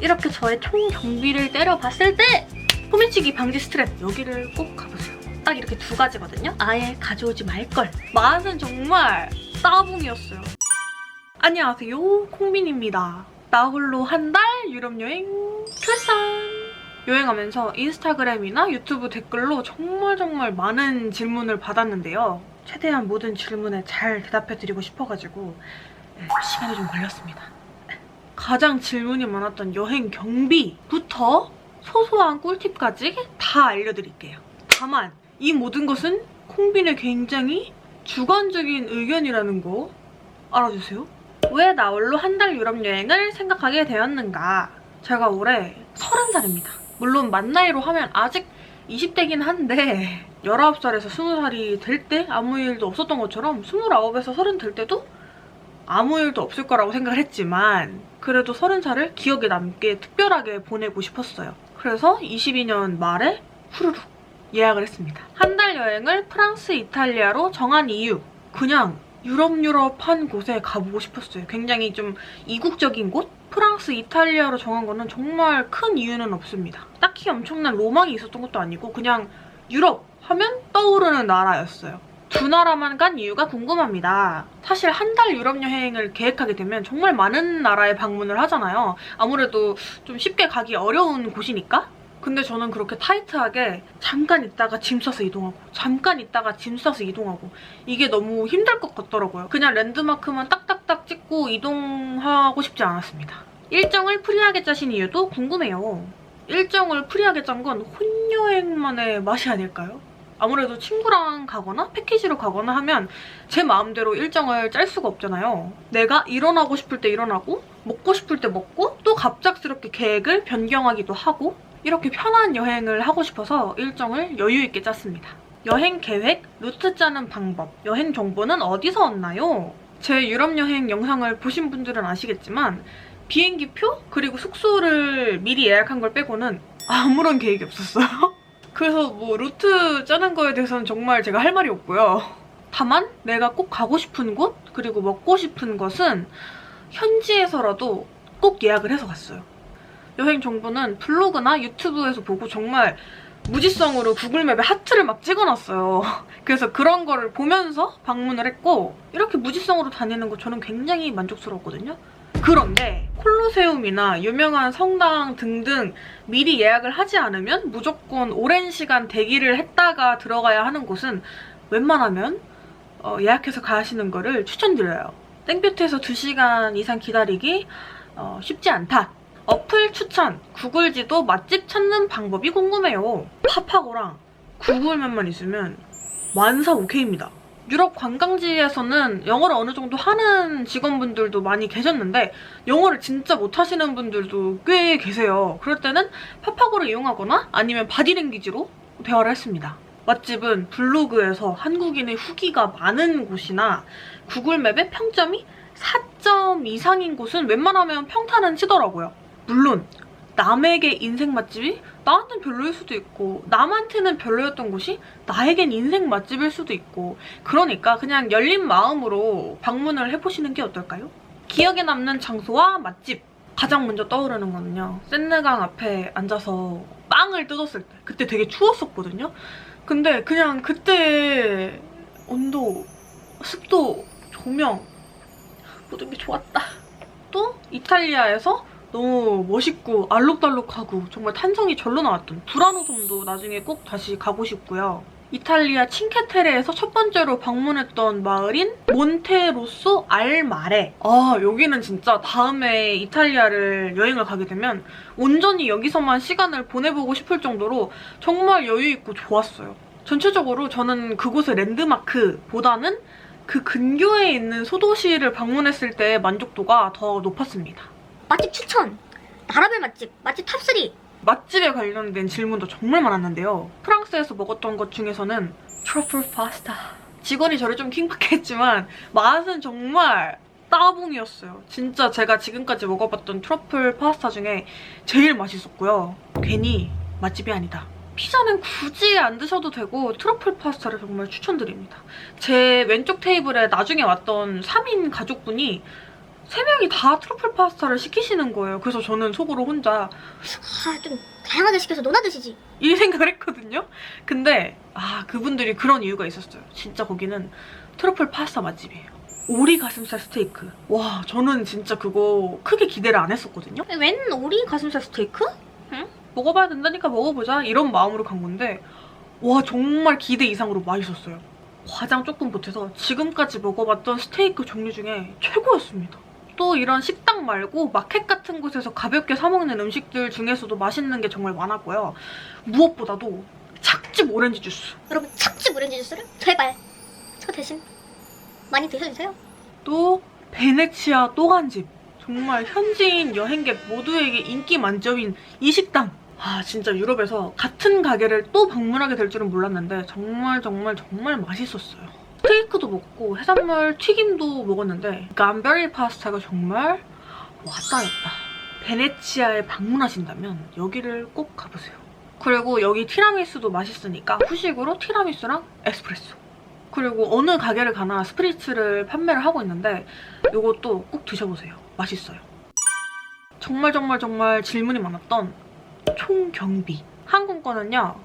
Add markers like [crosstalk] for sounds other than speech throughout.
이렇게 저의 총 경비를 때려봤을 때 소매치기 방지 스트랩 여기를 꼭 가보세요. 딱 이렇게 두 가지거든요. 아예 가져오지 말걸. 맛은 정말 따봉이었어요. 안녕하세요. 콩민입니다. 나 홀로 한 달 유럽 여행 출산! 여행하면서 인스타그램이나 유튜브 댓글로 정말 정말 많은 질문을 받았는데요. 최대한 모든 질문에 잘 대답해드리고 싶어가지고 네, 시간이 좀 걸렸습니다. 가장 질문이 많았던 여행 경비부터 소소한 꿀팁까지 다 알려드릴게요. 다만 이 모든 것은 콩빈의 굉장히 주관적인 의견이라는 거 알아주세요. 왜 나 홀로 한 달 유럽 여행을 생각하게 되었는가? 제가 올해 30살입니다. 물론 만 나이로 하면 아직 20대긴 한데 19살에서 20살이 될 때 아무 일도 없었던 것처럼 29에서 30 될 때도 아무 일도 없을 거라고 생각을 했지만 그래도 30살을 기억에 남게 특별하게 보내고 싶었어요. 그래서 22년 말에 후루룩 예약을 했습니다. 한 달 여행을 프랑스, 이탈리아로 정한 이유 그냥 유럽 유럽 한 곳에 가보고 싶었어요. 굉장히 좀 이국적인 곳? 프랑스, 이탈리아로 정한 거는 정말 큰 이유는 없습니다. 딱히 엄청난 로망이 있었던 것도 아니고 그냥 유럽 하면 떠오르는 나라였어요. 두 나라만 간 이유가 궁금합니다. 사실 한 달 유럽 여행을 계획하게 되면 정말 많은 나라에 방문을 하잖아요. 아무래도 좀 쉽게 가기 어려운 곳이니까. 근데 저는 그렇게 타이트하게 잠깐 있다가 짐 싸서 이동하고 잠깐 있다가 짐 싸서 이동하고 이게 너무 힘들 것 같더라고요. 그냥 랜드마크만 딱딱딱 찍고 이동하고 싶지 않았습니다. 일정을 프리하게 짜신 이유도 궁금해요. 일정을 프리하게 짠 건 혼여행만의 맛이 아닐까요? 아무래도 친구랑 가거나 패키지로 가거나 하면 제 마음대로 일정을 짤 수가 없잖아요. 내가 일어나고 싶을 때 일어나고 먹고 싶을 때 먹고 또 갑작스럽게 계획을 변경하기도 하고 이렇게 편한 여행을 하고 싶어서 일정을 여유 있게 짰습니다. 여행 계획, 루트 짜는 방법, 여행 정보는 어디서 얻나요? 제 유럽 여행 영상을 보신 분들은 아시겠지만 비행기표 그리고 숙소를 미리 예약한 걸 빼고는 아무런 계획이 없었어요. [laughs] 그래서 뭐 루트 짜는 거에 대해서는 정말 제가 할 말이 없고요. 다만 내가 꼭 가고 싶은 곳 그리고 먹고 싶은 것은 현지에서라도 꼭 예약을 해서 갔어요. 여행 정보는 블로그나 유튜브에서 보고 정말 무지성으로 구글맵에 하트를 막 찍어놨어요. [laughs] 그래서 그런 거를 보면서 방문을 했고 이렇게 무지성으로 다니는 거 저는 굉장히 만족스러웠거든요. 그런데 콜로세움이나 유명한 성당 등등 미리 예약을 하지 않으면 무조건 오랜 시간 대기를 했다가 들어가야 하는 곳은 웬만하면 어, 예약해서 가시는 거를 추천드려요. 땡볕에서 2시간 이상 기다리기 어, 쉽지 않다. 어플 추천, 구글 지도 맛집 찾는 방법이 궁금해요. 파파고랑 구글맵만 있으면 만사 오케이입니다. 유럽 관광지에서는 영어를 어느 정도 하는 직원분들도 많이 계셨는데 영어를 진짜 못하시는 분들도 꽤 계세요. 그럴 때는 파파고를 이용하거나 아니면 바디랭귀지로 대화를 했습니다. 맛집은 블로그에서 한국인의 후기가 많은 곳이나 구글맵에 평점이 4점 이상인 곳은 웬만하면 평탄은 치더라고요. 물론 남에게 인생 맛집이 나한텐 별로일 수도 있고 남한테는 별로였던 곳이 나에겐 인생 맛집일 수도 있고 그러니까 그냥 열린 마음으로 방문을 해보시는 게 어떨까요? 기억에 남는 장소와 맛집 가장 먼저 떠오르는 거는요. 센느강 앞에 앉아서 빵을 뜯었을 때 그때 되게 추웠었거든요. 근데 그냥 그때 온도, 습도, 조명 모든 게 좋았다. 또 이탈리아에서 너무 멋있고 알록달록하고 정말 탄성이 절로 나왔던 불안호섬도 나중에 꼭 다시 가고 싶고요. 이탈리아 칭케테레에서 첫 번째로 방문했던 마을인 몬테로소 알마레. 아 여기는 진짜 다음에 이탈리아를 여행을 가게 되면 온전히 여기서만 시간을 보내보고 싶을 정도로 정말 여유 있고 좋았어요. 전체적으로 저는 그곳의 랜드마크보다는 그 근교에 있는 소도시를 방문했을 때 만족도가 더 높았습니다. 맛집 추천! 나라별 맛집, 맛집 탑3! 맛집에 관련된 질문도 정말 많았는데요. 프랑스에서 먹었던 것 중에서는 트러플 파스타. 직원이 저를 좀 킹받게 했지만 맛은 정말 따봉이었어요. 진짜 제가 지금까지 먹어봤던 트러플 파스타 중에 제일 맛있었고요. 괜히 맛집이 아니다. 피자는 굳이 안 드셔도 되고 트러플 파스타를 정말 추천드립니다. 제 왼쪽 테이블에 나중에 왔던 3인 가족분이 세 명이 다 트러플 파스타를 시키시는 거예요. 그래서 저는 속으로 혼자 아, 좀 다양하게 시켜서 노나 드시지. 이 생각을 했거든요. 근데 아 그분들이 그런 이유가 있었어요. 진짜 거기는 트러플 파스타 맛집이에요. 오리 가슴살 스테이크. 와 저는 진짜 그거 크게 기대를 안 했었거든요. 웬 오리 가슴살 스테이크? 먹어봐야 된다니까 먹어보자 이런 마음으로 간 건데 와 정말 기대 이상으로 맛있었어요. 과장 조금 보태서 지금까지 먹어봤던 스테이크 종류 중에 최고였습니다. 또 이런 식당 말고 마켓 같은 곳에서 가볍게 사 먹는 음식들 중에서도 맛있는 게 정말 많았고요. 무엇보다도 착즙 오렌지 주스. 여러분 착즙 오렌지 주스를 제발 저 대신 많이 드셔주세요. 또 베네치아 또간집. 정말 현지인 여행객 모두에게 인기 만점인 이 식당. 아 진짜 유럽에서 같은 가게를 또 방문하게 될 줄은 몰랐는데 정말 정말 정말 맛있었어요. 스테이크도 먹고 해산물 튀김도 먹었는데 감베리 파스타가 정말 왔다 갔다. 베네치아에 방문하신다면 여기를 꼭 가보세요. 그리고 여기 티라미수도 맛있으니까 후식으로 티라미수랑 에스프레소. 그리고 어느 가게를 가나 스프리츠를 판매를 하고 있는데 이것도 꼭 드셔보세요. 맛있어요. 정말 정말 정말 질문이 많았던 총 경비. 항공권은요.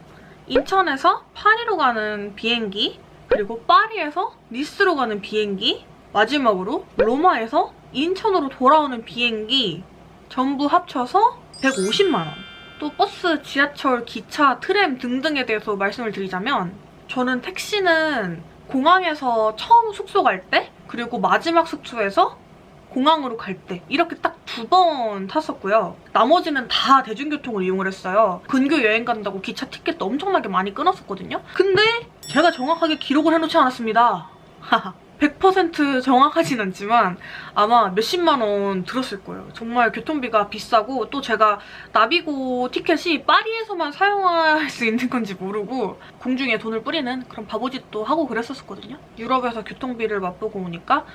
인천에서 파리로 가는 비행기, 그리고 파리에서 니스로 가는 비행기, 마지막으로 로마에서 인천으로 돌아오는 비행기 전부 합쳐서 150만 원. 또 버스, 지하철, 기차, 트램 등등에 대해서 말씀을 드리자면 저는 택시는 공항에서 처음 숙소 갈 때, 그리고 마지막 숙소에서 공항으로 갈 때 이렇게 딱 두 번 탔었고요. 나머지는 다 대중교통을 이용을 했어요. 근교 여행 간다고 기차 티켓도 엄청나게 많이 끊었었거든요. 근데 제가 정확하게 기록을 해놓지 않았습니다. 100% 정확하진 않지만 아마 몇십만 원 들었을 거예요. 정말 교통비가 비싸고 또 제가 나비고 티켓이 파리에서만 사용할 수 있는 건지 모르고 공중에 돈을 뿌리는 그런 바보짓도 하고 그랬었거든요. 유럽에서 교통비를 맛보고 오니까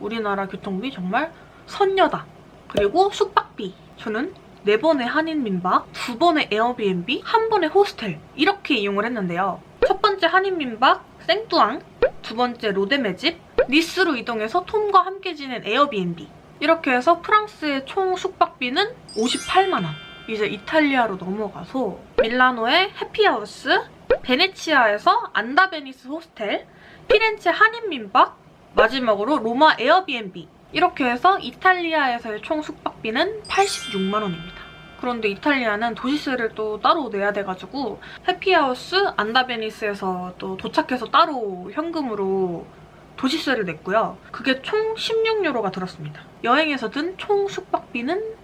우리나라 교통비 정말 선녀다. 그리고 숙박비. 저는 네 번의 한인 민박, 두 번의 에어비앤비, 한 번의 호스텔 이렇게 이용을 했는데요. 첫 번째 한인 민박 생뚜앙, 두 번째 로데메집, 니스로 이동해서 톰과 함께 지낸 에어비앤비. 이렇게 해서 프랑스의 총 숙박비는 58만 원. 이제 이탈리아로 넘어가서 밀라노의 해피하우스, 베네치아에서 안다베니스 호스텔, 피렌체 한인 민박, 마지막으로 로마 에어비앤비. 이렇게 해서 이탈리아에서의 총 숙박비는 86만 원입니다. 그런데 이탈리아는 도시세를 또 따로 내야 돼가지고 해피하우스 안다베니스에서 또 도착해서 따로 현금으로 도시세를 냈고요. 그게 총 16유로가 들었습니다. 여행에서 든 총 숙박비는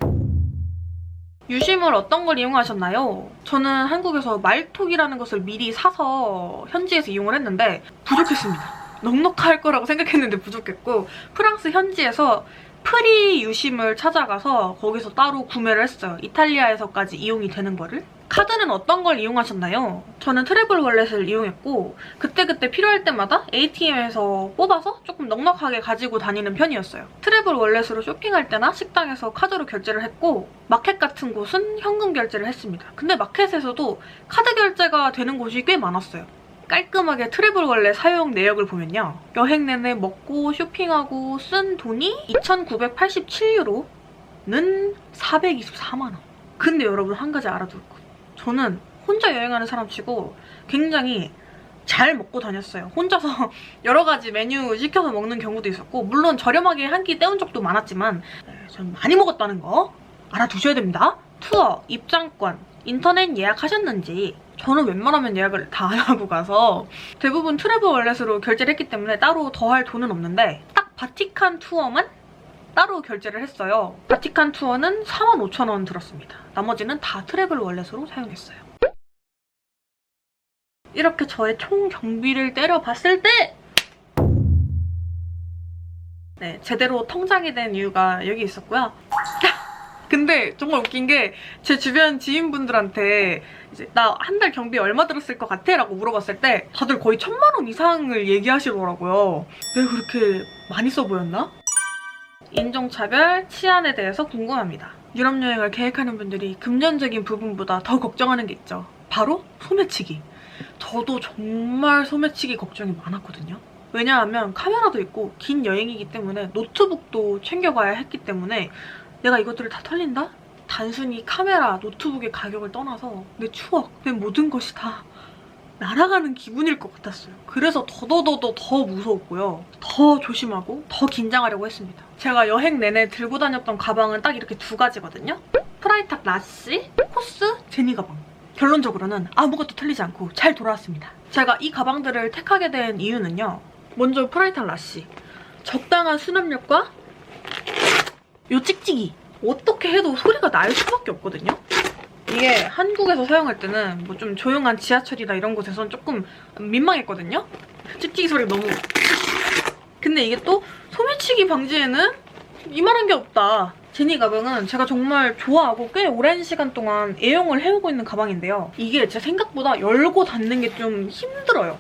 유심을 어떤 걸 이용하셨나요? 저는 한국에서 말톡이라는 것을 미리 사서 현지에서 이용을 했는데 부족했습니다. 넉넉할 거라고 생각했는데 부족했고 프랑스 현지에서 프리 유심을 찾아가서 거기서 따로 구매를 했어요. 이탈리아에서까지 이용이 되는 거를. 카드는 어떤 걸 이용하셨나요? 저는 트래블 월렛을 이용했고 그때그때 필요할 때마다 ATM에서 뽑아서 조금 넉넉하게 가지고 다니는 편이었어요. 트래블 월렛으로 쇼핑할 때나 식당에서 카드로 결제를 했고 마켓 같은 곳은 현금 결제를 했습니다. 근데 마켓에서도 카드 결제가 되는 곳이 꽤 많았어요. 깔끔하게 트래블 월렛 사용 내역을 보면요. 여행 내내 먹고 쇼핑하고 쓴 돈이 2,987유로는 424만 원. 근데 여러분 한 가지 알아둘 거. 저는 혼자 여행하는 사람치고 굉장히 잘 먹고 다녔어요. 혼자서 [laughs] 여러 가지 메뉴 시켜서 먹는 경우도 있었고 물론 저렴하게 한 끼 때운 적도 많았지만 네, 전 많이 먹었다는 거 알아두셔야 됩니다. 투어, 입장권, 인터넷 예약하셨는지 저는 웬만하면 예약을 다안 [laughs] 하고 가서 대부분 트래블 월렛으로 결제를 했기 때문에 따로 더 할 돈은 없는데 딱 바티칸 투어만 따로 결제를 했어요. 바티칸 투어는 45,000원 들었습니다. 나머지는 다 트래블 월렛으로 사용했어요. 이렇게 저의 총 경비를 때려봤을 때 네, 제대로 통장이 된 이유가 여기 있었고요. 근데 정말 웃긴 게 제 주변 지인분들한테 이제 나 한 달 경비 얼마 들었을 것 같아? 라고 물어봤을 때 다들 거의 천만 원 이상을 얘기하시더라고요. 내가 그렇게 많이 써 보였나? 인종차별, 치안에 대해서 궁금합니다. 유럽 여행을 계획하는 분들이 금전적인 부분보다 더 걱정하는 게 있죠. 바로 소매치기. 저도 정말 소매치기 걱정이 많았거든요. 왜냐하면 카메라도 있고 긴 여행이기 때문에 노트북도 챙겨가야 했기 때문에 내가 이것들을 다 털린다? 단순히 카메라, 노트북의 가격을 떠나서 내 추억, 내 모든 것이 다 날아가는 기분일 것 같았어요. 그래서 더더더더 더 무서웠고요. 더 조심하고 더 긴장하려고 했습니다. 제가 여행 내내 들고 다녔던 가방은 딱 이렇게 두 가지거든요. 프라이탁 라시, 코스, 제니 가방. 결론적으로는 아무것도 틀리지 않고 잘 돌아왔습니다. 제가 이 가방들을 택하게 된 이유는요. 먼저 프라이탁 라시. 적당한 수납력과 요 찍찍이. 어떻게 해도 소리가 날 수밖에 없거든요. 이게 한국에서 사용할 때는 뭐 좀 조용한 지하철이나 이런 곳에선 조금 민망했거든요. 찍찍이 소리 너무. 근데 이게 또 소매치기 방지에는 이만한 게 없다. 제니 가방은 제가 정말 좋아하고 꽤 오랜 시간 동안 애용을 해오고 있는 가방인데요. 이게 제 생각보다 열고 닫는 게 좀 힘들어요.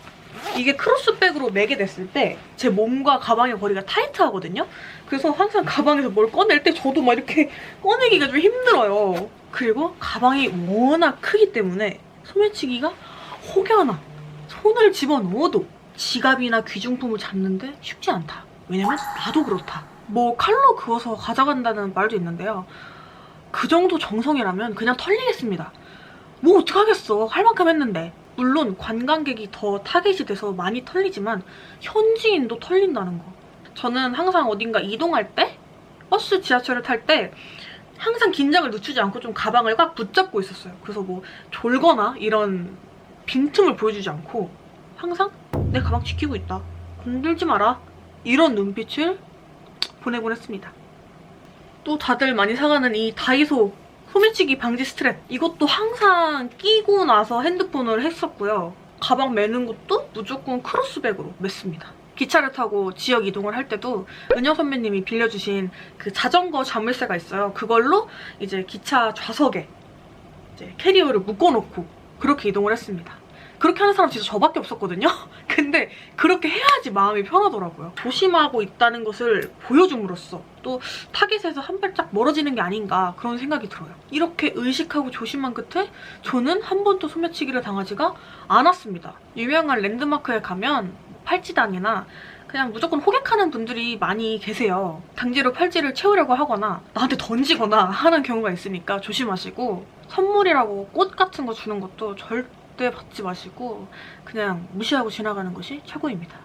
이게 크로스백으로 매게 됐을 때 제 몸과 가방의 거리가 타이트하거든요. 그래서 항상 가방에서 뭘 꺼낼 때 저도 막 이렇게 [laughs] 꺼내기가 좀 힘들어요. 그리고 가방이 워낙 크기 때문에 소매치기가 혹여나 손을 집어넣어도 지갑이나 귀중품을 잡는데 쉽지 않다. 왜냐면 나도 그렇다. 뭐 칼로 그어서 가져간다는 말도 있는데요. 그 정도 정성이라면 그냥 털리겠습니다. 뭐 어떡하겠어. 할 만큼 했는데. 물론 관광객이 더 타겟이 돼서 많이 털리지만 현지인도 털린다는 거. 저는 항상 어딘가 이동할 때 버스 지하철을 탈 때 항상 긴장을 늦추지 않고 좀 가방을 꽉 붙잡고 있었어요. 그래서 뭐 졸거나 이런 빈틈을 보여주지 않고 항상 내 가방 지키고 있다. 건들지 마라. 이런 눈빛을 보내곤 했습니다. 또 다들 많이 사가는 이 다이소 소매치기 방지 스트랩 이것도 항상 끼고 나서 핸드폰을 했었고요. 가방 매는 것도 무조건 크로스백으로 맸습니다. 기차를 타고 지역 이동을 할 때도 은영 선배님이 빌려주신 그 자전거 자물쇠가 있어요. 그걸로 이제 기차 좌석에 이제 캐리어를 묶어놓고 그렇게 이동을 했습니다. 그렇게 하는 사람 진짜 저밖에 없었거든요. [laughs] 근데 그렇게 해야지 마음이 편하더라고요. 조심하고 있다는 것을 보여줌으로써 또 타겟에서 한 발짝 멀어지는 게 아닌가 그런 생각이 들어요. 이렇게 의식하고 조심한 끝에 저는 한 번도 소매치기를 당하지가 않았습니다. 유명한 랜드마크에 가면 팔찌단이나 그냥 무조건 호객하는 분들이 많이 계세요. 강제로 팔찌를 채우려고 하거나 나한테 던지거나 하는 경우가 있으니까 조심하시고 선물이라고 꽃 같은 거 주는 것도 절대 받지 마시고 그냥 무시하고 지나가는 것이 최고입니다.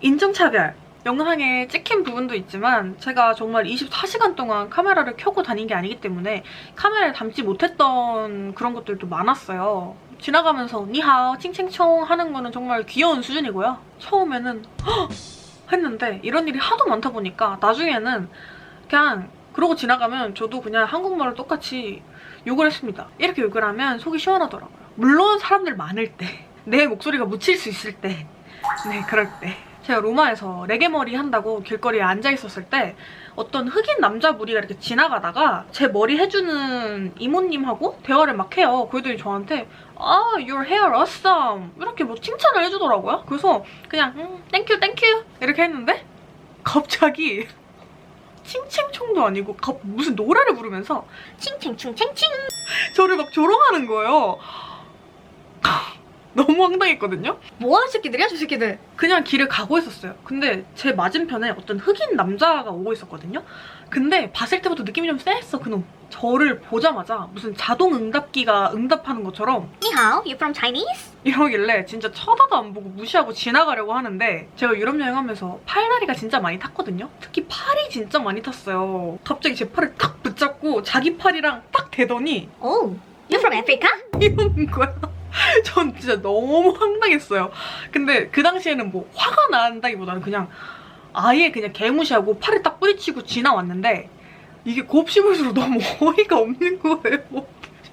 인종차별. 영상에 찍힌 부분도 있지만 제가 정말 24시간 동안 카메라를 켜고 다닌 게 아니기 때문에 카메라에 담지 못했던 그런 것들도 많았어요. 지나가면서 니하오, 칭칭총 하는 거는 정말 귀여운 수준이고요. 처음에는 헉! 했는데 이런 일이 하도 많다 보니까 나중에는 그냥 그러고 지나가면 저도 그냥 한국말을 똑같이 욕을 했습니다. 이렇게 욕을 하면 속이 시원하더라고요. 물론 사람들 많을 때, [laughs] 내 목소리가 묻힐 수 있을 때, 네, 그럴 때. 제가 로마에서 레게 머리 한다고 길거리에 앉아 있었을 때 어떤 흑인 남자 무리가 이렇게 지나가다가 제 머리 해주는 이모님하고 대화를 막 해요. 그러더니 저한테 아, your hair awesome 이렇게 뭐 칭찬을 해주더라고요. 그래서 그냥 음, 땡큐 땡큐 이렇게 했는데 갑자기 [laughs] 칭칭총도 아니고 갑- 무슨 노래를 부르면서 칭칭충칭칭. 저를 막 조롱하는 거예요. [laughs] 너무 황당했거든요. 뭐하는 새끼들이야 저 새끼들. 그냥 길을 가고 있었어요. 근데 제 맞은편에 어떤 흑인 남자가 오고 있었거든요. 근데 봤을 때부터 느낌이 좀 쎄했어 그놈. 저를 보자마자 무슨 자동 응답기가 응답하는 것처럼 니하오, you from Chinese? 이러길래 진짜 쳐다도 안 보고 무시하고 지나가려고 하는데 제가 유럽 여행하면서 팔다리가 진짜 많이 탔거든요. 특히 팔이 진짜 많이 탔어요. 갑자기 제 팔을 탁 붙잡고 자기 팔이랑 딱 대더니 Oh, you from Africa? [laughs] 이러는 거야. [laughs] 전 진짜 너무 황당했어요. 근데 그 당시에는 뭐 화가 난다기보다는 그냥 아예 그냥 개무시하고 팔을 딱 뿌리치고 지나왔는데 이게 곱씹을수록 [laughs] 너무 어이가 없는 거예요.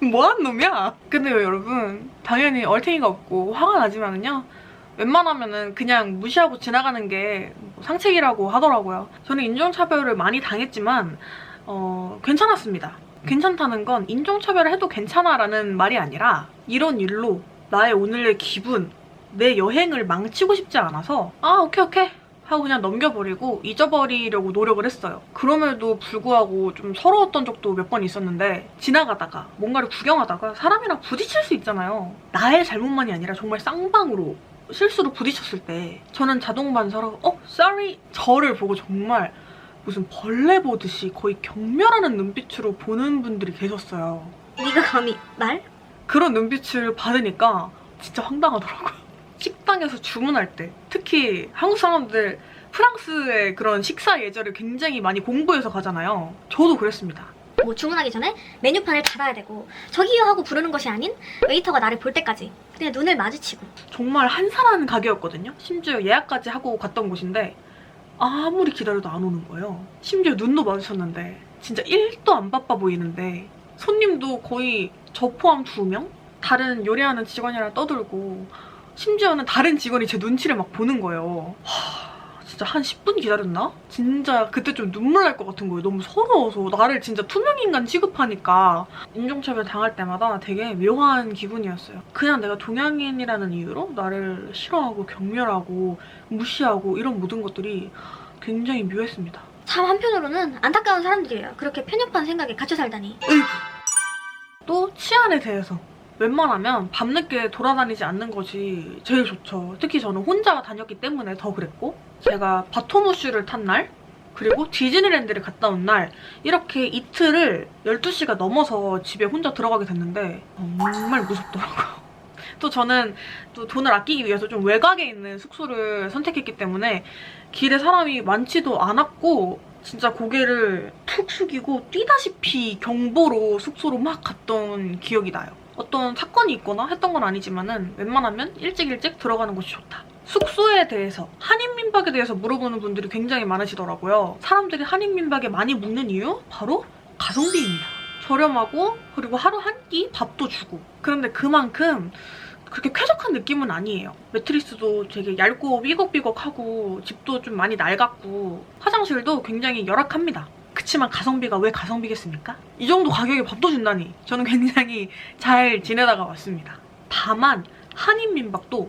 [laughs] 뭐하는 놈이야? 근데요 여러분 당연히 얼탱이가 없고 화가 나지만은요 웬만하면은 그냥 무시하고 지나가는 게 상책이라고 하더라고요. 저는 인종차별을 많이 당했지만 어, 괜찮았습니다. 괜찮다는 건 인종차별을 해도 괜찮아라는 말이 아니라 이런 일로 나의 오늘의 기분, 내 여행을 망치고 싶지 않아서 아 오케이 오케이 하고 그냥 넘겨버리고 잊어버리려고 노력을 했어요. 그럼에도 불구하고 좀 서러웠던 적도 몇 번 있었는데 지나가다가 뭔가를 구경하다가 사람이랑 부딪힐 수 있잖아요. 나의 잘못만이 아니라 정말 쌍방으로 실수로 부딪혔을 때 저는 자동 반사로 어, sorry 저를 보고 정말 무슨 벌레 보듯이 거의 경멸하는 눈빛으로 보는 분들이 계셨어요. 네가 감히 날? 그런 눈빛을 받으니까 진짜 황당하더라고요. [laughs] 식당에서 주문할 때 특히 한국 사람들 프랑스의 그런 식사 예절을 굉장히 많이 공부해서 가잖아요. 저도 그랬습니다. 뭐 주문하기 전에 메뉴판을 달아야 되고 저기요 하고 부르는 것이 아닌 웨이터가 나를 볼 때까지 그냥 눈을 마주치고 정말 한산하는 가게였거든요. 심지어 예약까지 하고 갔던 곳인데 아무리 기다려도 안 오는 거예요. 심지어 눈도 마주쳤는데 진짜 1도 안 바빠 보이는데 손님도 거의 저 포함 두 명? 다른 요리하는 직원이랑 떠들고 심지어는 다른 직원이 제 눈치를 막 보는 거예요. 하, 진짜 한 10분 기다렸나? 진짜 그때 좀 눈물 날 것 같은 거예요. 너무 서러워서 나를 진짜 투명인간 취급하니까 인종차별 당할 때마다 되게 묘한 기분이었어요. 그냥 내가 동양인이라는 이유로 나를 싫어하고 경멸하고 무시하고 이런 모든 것들이 굉장히 묘했습니다. 참 한편으로는 안타까운 사람들이에요 그렇게 편협한 생각에 갇혀 살다니 으이구. 또 치안에 대해서 웬만하면 밤늦게 돌아다니지 않는 것이 제일 좋죠. 특히 저는 혼자 다녔기 때문에 더 그랬고 제가 바토무슈를 탄 날 그리고 디즈니랜드를 갔다 온 날 이렇게 이틀을 12시가 넘어서 집에 혼자 들어가게 됐는데 정말 무섭더라고요. [laughs] 또 저는 또 돈을 아끼기 위해서 좀 외곽에 있는 숙소를 선택했기 때문에 길에 사람이 많지도 않았고 진짜 고개를 푹 숙이고 뛰다시피 경보로 숙소로 막 갔던 기억이 나요. 어떤 사건이 있거나 했던 건 아니지만 은 웬만하면 일찍 일찍 들어가는 것이 좋다. 숙소에 대해서 한인민박에 대해서 물어보는 분들이 굉장히 많으시더라고요. 사람들이 한인민박에 많이 묵는 이유 바로 가성비입니다. 저렴하고 그리고 하루 한 끼 밥도 주고 그런데 그만큼 그렇게 쾌적한 느낌은 아니에요. 매트리스도 되게 얇고 삐걱삐걱하고 집도 좀 많이 낡았고 화장실도 굉장히 열악합니다. 그치만 가성비가 왜 가성비겠습니까? 이 정도 가격에 밥도 준다니 저는 굉장히 잘 지내다가 왔습니다. 다만 한인 민박도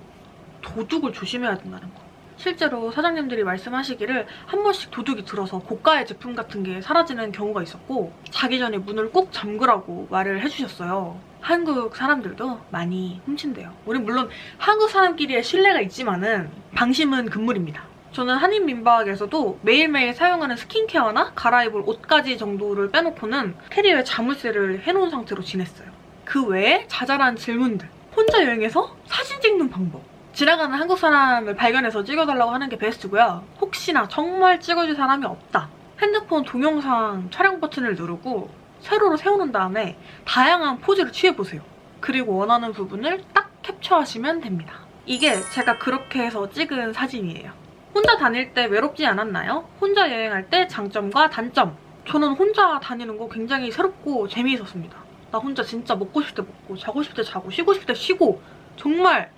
도둑을 조심해야 된다는 거. 실제로 사장님들이 말씀하시기를 한 번씩 도둑이 들어서 고가의 제품 같은 게 사라지는 경우가 있었고 자기 전에 문을 꼭 잠그라고 말을 해주셨어요. 한국 사람들도 많이 훔친대요. 우리 물론 한국 사람끼리의 신뢰가 있지만은 방심은 금물입니다. 저는 한인 민박에서도 매일매일 사용하는 스킨케어나 갈아입을 옷까지 정도를 빼놓고는 캐리어에 자물쇠를 해놓은 상태로 지냈어요. 그 외에 자잘한 질문들, 혼자 여행해서 사진 찍는 방법, 지나가는 한국 사람을 발견해서 찍어달라고 하는 게 베스트고요. 혹시나 정말 찍어줄 사람이 없다. 핸드폰 동영상 촬영 버튼을 누르고 세로로 세우는 다음에 다양한 포즈를 취해보세요. 그리고 원하는 부분을 딱 캡처하시면 됩니다. 이게 제가 그렇게 해서 찍은 사진이에요. 혼자 다닐 때 외롭지 않았나요? 혼자 여행할 때 장점과 단점. 저는 혼자 다니는 거 굉장히 새롭고 재미있었습니다. 나 혼자 진짜 먹고 싶을 때 먹고, 자고 싶을 때 자고, 쉬고 싶을 때 쉬고, 정말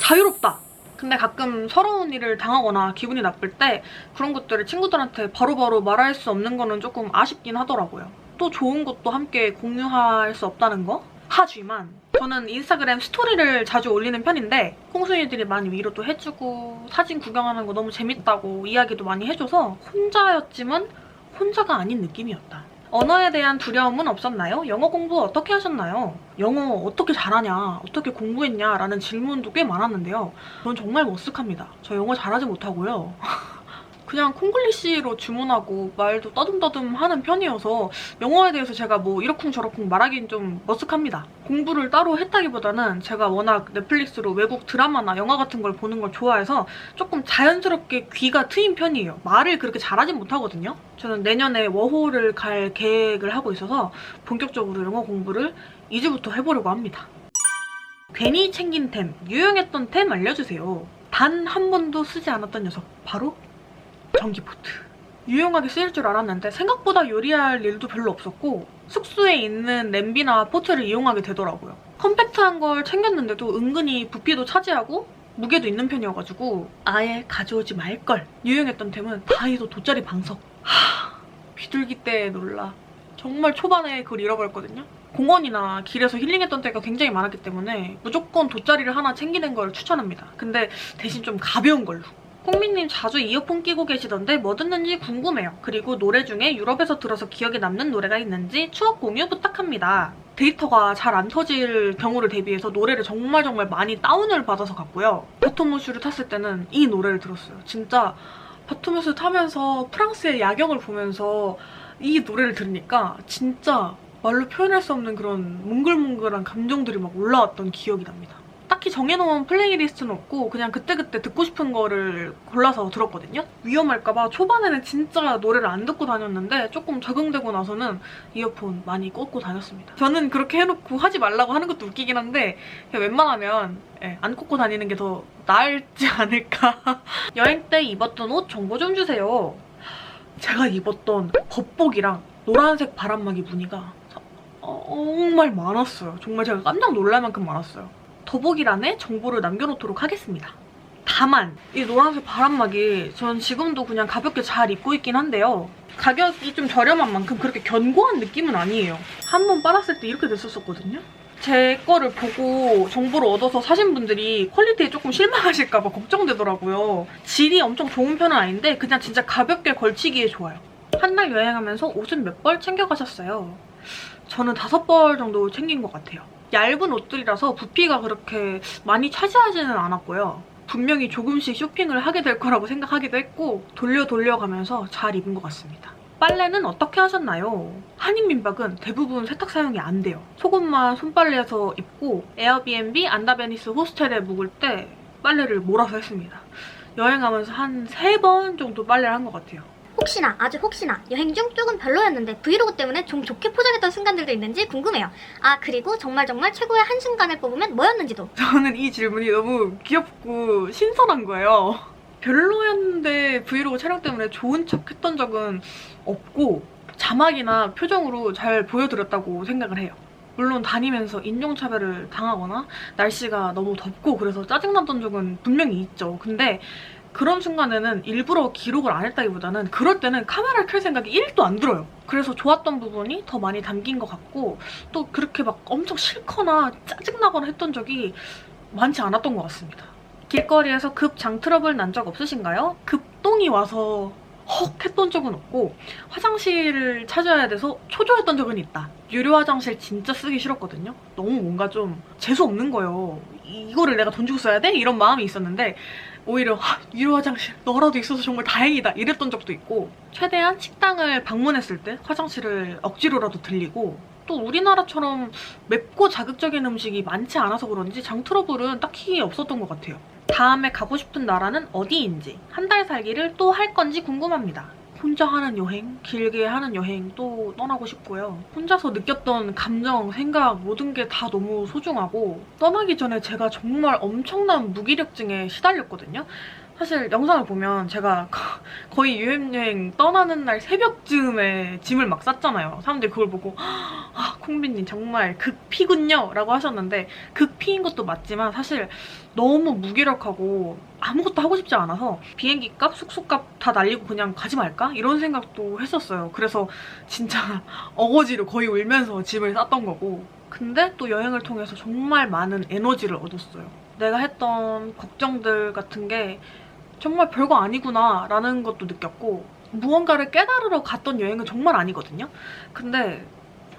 자유롭다. 근데 가끔 서러운 일을 당하거나 기분이 나쁠 때 그런 것들을 친구들한테 바로바로 말할 수 없는 거는 조금 아쉽긴 하더라고요. 또 좋은 것도 함께 공유할 수 없다는 거? 하지만 저는 인스타그램 스토리를 자주 올리는 편인데 콩순이들이 많이 위로도 해주고 사진 구경하는 거 너무 재밌다고 이야기도 많이 해줘서 혼자였지만 혼자가 아닌 느낌이었다. 언어에 대한 두려움은 없었나요? 영어 공부 어떻게 하셨나요? 영어 어떻게 잘하냐? 어떻게 공부했냐? 라는 질문도 꽤 많았는데요. 전 정말 머쓱합니다. 저 영어 잘하지 못하고요. [laughs] 그냥 콩글리시로 주문하고 말도 떠듬떠듬 하는 편이어서 영어에 대해서 제가 뭐 이러쿵저러쿵 말하기는 좀 머쓱합니다. 공부를 따로 했다기보다는 제가 워낙 넷플릭스로 외국 드라마나 영화 같은 걸 보는 걸 좋아해서 조금 자연스럽게 귀가 트인 편이에요. 말을 그렇게 잘하진 못하거든요. 저는 내년에 워홀을 갈 계획을 하고 있어서 본격적으로 영어 공부를 이제부터 해보려고 합니다. 괜히 챙긴 템, 유용했던 템 알려주세요. 단 한 번도 쓰지 않았던 녀석, 바로 전기포트. 유용하게 쓰일 줄 알았는데 생각보다 요리할 일도 별로 없었고 숙소에 있는 냄비나 포트를 이용하게 되더라고요. 컴팩트한 걸 챙겼는데도 은근히 부피도 차지하고 무게도 있는 편이어가지고 아예 가져오지 말걸. 유용했던 템은 다이소 돗자리 방석. 하, 비둘기 때 놀라. 정말 초반에 그걸 잃어버렸거든요. 공원이나 길에서 힐링했던 때가 굉장히 많았기 때문에 무조건 돗자리를 하나 챙기는 걸 추천합니다. 근데 대신 좀 가벼운 걸로. 홍민님 자주 이어폰 끼고 계시던데 뭐 듣는지 궁금해요. 그리고 노래 중에 유럽에서 들어서 기억에 남는 노래가 있는지 추억 공유 부탁합니다. 데이터가 잘 안 터질 경우를 대비해서 노래를 정말 정말 많이 다운을 받아서 갔고요. 바토무슈를 탔을 때는 이 노래를 들었어요. 진짜 바토무슈 타면서 프랑스의 야경을 보면서 이 노래를 들으니까 진짜 말로 표현할 수 없는 그런 몽글몽글한 감정들이 막 올라왔던 기억이 납니다. 딱히 정해놓은 플레이리스트는 없고 그냥 그때그때 듣고 싶은 거를 골라서 들었거든요. 위험할까봐 초반에는 진짜 노래를 안 듣고 다녔는데 조금 적응되고 나서는 이어폰 많이 꽂고 다녔습니다. 저는 그렇게 해놓고 하지 말라고 하는 것도 웃기긴 한데 웬만하면 예, 안 꽂고 다니는 게 더 나을지 [laughs] 않을까. 여행 때 입었던 옷 정보 좀 주세요. 제가 입었던 겉복이랑 노란색 바람막이 무늬가 정말 많았어요. 정말 제가 깜짝 놀랄 만큼 많았어요. 더보기란에 정보를 남겨놓도록 하겠습니다. 다만 이 노란색 바람막이 전 지금도 그냥 가볍게 잘 입고 있긴 한데요. 가격이 좀 저렴한 만큼 그렇게 견고한 느낌은 아니에요. 한 번 빨았을 때 이렇게 됐었거든요. 제 거를 보고 정보를 얻어서 사신 분들이 퀄리티에 조금 실망하실까 봐 걱정되더라고요. 질이 엄청 좋은 편은 아닌데 그냥 진짜 가볍게 걸치기에 좋아요. 한달 여행하면서 옷은 몇 벌 챙겨가셨어요? 저는 다섯 벌 정도 챙긴 것 같아요. 얇은 옷들이라서 부피가 그렇게 많이 차지하지는 않았고요. 분명히 조금씩 쇼핑을 하게 될 거라고 생각하기도 했고 돌려 돌려가면서 잘 입은 것 같습니다. 빨래는 어떻게 하셨나요? 한인민박은 대부분 세탁 사용이 안 돼요. 속옷만 손빨래해서 입고 에어비앤비 안다베니스 호스텔에 묵을 때 빨래를 몰아서 했습니다. 여행하면서 한 세 번 정도 빨래를 한 것 같아요. 혹시나 아주 혹시나 여행 중 조금 별로였는데 브이로그 때문에 좀 좋게 포장했던 순간들도 있는지 궁금해요. 아 그리고 정말 정말 최고의 한 순간을 뽑으면 뭐였는지도. [laughs] 저는 이 질문이 너무 귀엽고 신선한 거예요. 별로였는데 브이로그 촬영 때문에 좋은 척 했던 적은 없고 자막이나 표정으로 잘 보여드렸다고 생각을 해요. 물론 다니면서 인종차별을 당하거나 날씨가 너무 덥고 그래서 짜증났던 적은 분명히 있죠. 근데 그런 순간에는 일부러 기록을 안 했다기보다는 그럴 때는 카메라를 켤 생각이 1도 안 들어요. 그래서 좋았던 부분이 더 많이 담긴 것 같고 또 그렇게 막 엄청 싫거나 짜증나거나 했던 적이 많지 않았던 것 같습니다. 길거리에서 급장 트러블 난 적 없으신가요? 급똥이 와서 헉 했던 적은 없고 화장실을 찾아야 돼서 초조했던 적은 있다. 유료 화장실 진짜 쓰기 싫었거든요. 너무 뭔가 좀 재수 없는 거예요. 이- 이거를 내가 돈 주고 써야 돼? 이런 마음이 있었는데 오히려 아, 유료 화장실 너라도 있어서 정말 다행이다 이랬던 적도 있고 최대한 식당을 방문했을 때 화장실을 억지로라도 들리고 또 우리나라처럼 맵고 자극적인 음식이 많지 않아서 그런지 장 트러블은 딱히 없었던 것 같아요. 다음에 가고 싶은 나라는 어디인지 한 달 살기를 또 할 건지 궁금합니다. 혼자 하는 여행, 길게 하는 여행 또 떠나고 싶고요. 혼자서 느꼈던 감정, 생각 모든 게 다 너무 소중하고 떠나기 전에 제가 정말 엄청난 무기력증에 시달렸거든요. 사실 영상을 보면 제가 [laughs] 거의 유럽여행 떠나는 날 새벽쯤에 짐을 막 쌌잖아요. 사람들이 그걸 보고 아, 콩비님 정말 극피군요 라고 하셨는데 극피인 것도 맞지만 사실 너무 무기력하고 아무것도 하고 싶지 않아서 비행기 값, 숙소 값다 날리고 그냥 가지 말까? 이런 생각도 했었어요. 그래서 진짜 [laughs] 어거지로 거의 울면서 짐을 쌌던 거고 근데 또 여행을 통해서 정말 많은 에너지를 얻었어요. 내가 했던 걱정들 같은 게 정말 별거 아니구나 라는 것도 느꼈고 무언가를 깨달으러 갔던 여행은 정말 아니거든요. 근데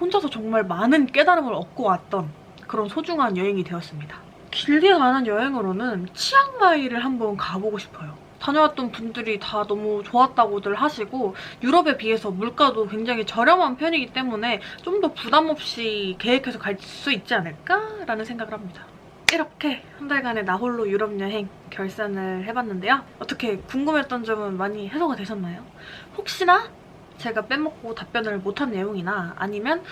혼자서 정말 많은 깨달음을 얻고 왔던 그런 소중한 여행이 되었습니다. 길게 가는 여행으로는 치앙마이를 한번 가보고 싶어요. 다녀왔던 분들이 다 너무 좋았다고들 하시고 유럽에 비해서 물가도 굉장히 저렴한 편이기 때문에 좀 더 부담 없이 계획해서 갈 수 있지 않을까라는 생각을 합니다. 이렇게 한 달간의 나 홀로 유럽 여행 결산을 해봤는데요. 어떻게 궁금했던 점은 많이 해소가 되셨나요? 혹시나 제가 빼먹고 답변을 못한 내용이나 아니면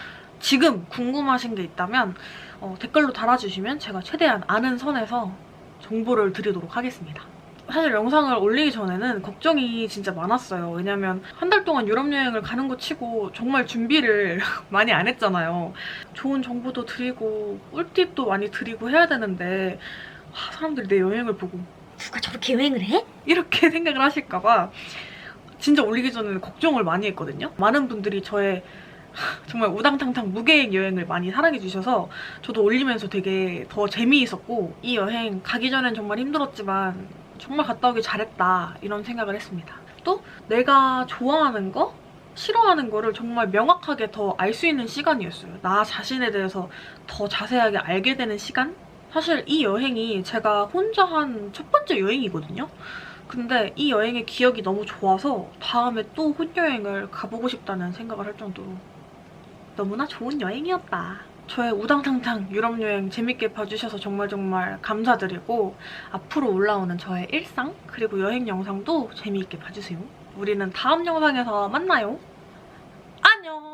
지금 궁금하신 게 있다면 어, 댓글로 달아주시면 제가 최대한 아는 선에서 정보를 드리도록 하겠습니다. 사실 영상을 올리기 전에는 걱정이 진짜 많았어요. 왜냐면 한 달 동안 유럽 여행을 가는 거 치고 정말 준비를 [laughs] 많이 안 했잖아요. 좋은 정보도 드리고 꿀팁도 많이 드리고 해야 되는데 하, 사람들이 내 여행을 보고 누가 저렇게 여행을 해? 이렇게 [laughs] 생각을 하실까 봐 진짜 올리기 전에는 걱정을 많이 했거든요. 많은 분들이 저의 정말 우당탕탕 무계획 여행을 많이 사랑해주셔서 저도 올리면서 되게 더 재미있었고 이 여행 가기 전엔 정말 힘들었지만 정말 갔다 오길 잘했다 이런 생각을 했습니다. 또 내가 좋아하는 거 싫어하는 거를 정말 명확하게 더 알 수 있는 시간이었어요. 나 자신에 대해서 더 자세하게 알게 되는 시간? 사실 이 여행이 제가 혼자 한 첫 번째 여행이거든요. 근데 이 여행의 기억이 너무 좋아서 다음에 또 혼여행을 가보고 싶다는 생각을 할 정도로 너무나 좋은 여행이었다. 저의 우당탕탕 유럽 여행 재밌게 봐주셔서 정말 정말 감사드리고 앞으로 올라오는 저의 일상 그리고 여행 영상도 재미있게 봐주세요. 우리는 다음 영상에서 만나요. 안녕!